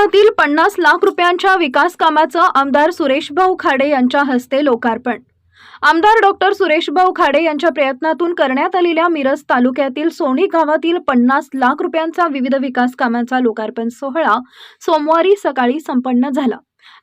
सोने पन्नास लाख रुपयांच्या विकास कामाचं आमदार सुरेशभाऊ खाडे यांच्या हस्ते लोकार्पण. आमदार डॉक्टर सुरेशभाऊ खाडे यांच्या प्रयत्नातून करण्यात आलेल्या मिरज तालुक्यातील सोनी गावातील पन्नास लाख रुपयांचा विविध विकास कामांचा लोकार्पण सोहळा सोमवारी सकाळी संपन्न झाला.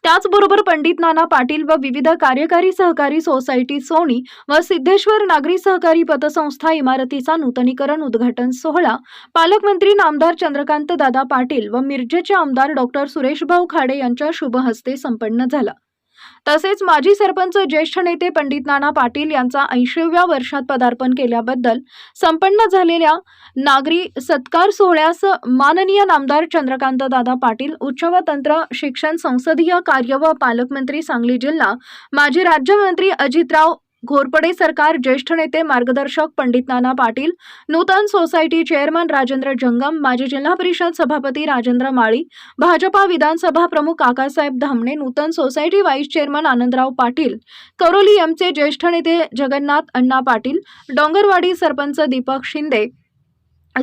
त्याचबरोबर पंडित नाना पाटील व विविध कार्यकारी सहकारी सोसायटी सोनी व सिद्धेश्वर नागरी सहकारी पतसंस्था इमारतीचा नूतनीकरण उद्घाटन सोहळा पालकमंत्री नामदार चंद्रकांत दादा पाटील व मिरजेचे आमदार डॉक्टर सुरेशभाऊ खाडे यांच्या शुभहस्ते संपन्न झाला. तसेच माजी सरपंच ज्येष्ठ नेते पंडित नाना पाटील यांचा ऐंशीव्या वर्षात पदार्पण केल्याबद्दल संपन्न झालेल्या नागरी सत्कार सोहळ्यास माननीय नामदार चंद्रकांत दादा पाटील उच्च व तंत्र शिक्षण संसदीय कार्य व पालकमंत्री सांगली जिल्हा माजी राज्यमंत्री अजितराव घोरपडे सरकार ज्येष्ठ नेते मार्गदर्शक पंडित नाना पाटील नूतन सोसायटी चेअरमन राजेंद्र जंगम माजी जिल्हा परिषद सभापती राजेंद्र माळी भाजपा विधानसभा प्रमुख Kakasaheb Dhamane Nutan society vice chairman Anandrao Patil Karoli एमचे ज्येष्ठ नेते जगन्नाथ अण्णा पाटील डोंगरवाडी सरपंच दीपक शिंदे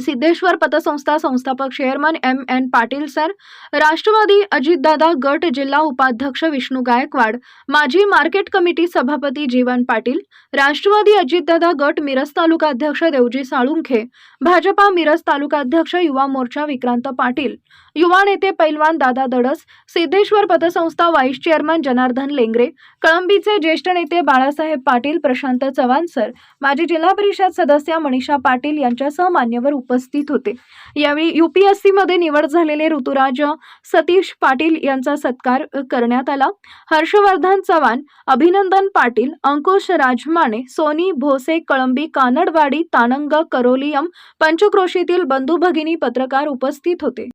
सिद्धेश्वर पतसंस्था संस्थापक chairman M N Patil sir Rashtravadi Ajitdada गट जिल्हा उपाध्यक्ष विष्णू गायकवाड माजी मार्केट कमिटी सभापती जीवन पाटील राष्ट्रवादी अजितदादा गट मिरज तालुका अध्यक्ष देवजी साळुंखे भाजपा मिरज तालुका अध्यक्ष युवा मोर्चा विक्रांत पाटील युवा नेते पैलवान दादा दडस सिद्धेश्वर पतसंस्था व्हाईस चेअरमन जनार्दन लेंगरे कळंबीचे ज्येष्ठ नेते बाळासाहेब पाटील प्रशांत चव्हाण सर माजी जिल्हा परिषद सदस्य मनीषा पाटील यांच्यासह मान्यवर उपस्थित होते. यावेळी युपीएससी मध्ये निवड झालेले ऋतुराज सतीश पाटील यांचा सत्कार करण्यात आला. हर्षवर्धन चव्हाण अभिनंदन पाटील अंकुश राजमाने सोनी भोसे कळंबी कानडवाडी तानंग करोलियम पंचक्रोशीतील बंधू भगिनी पत्रकार उपस्थित होते.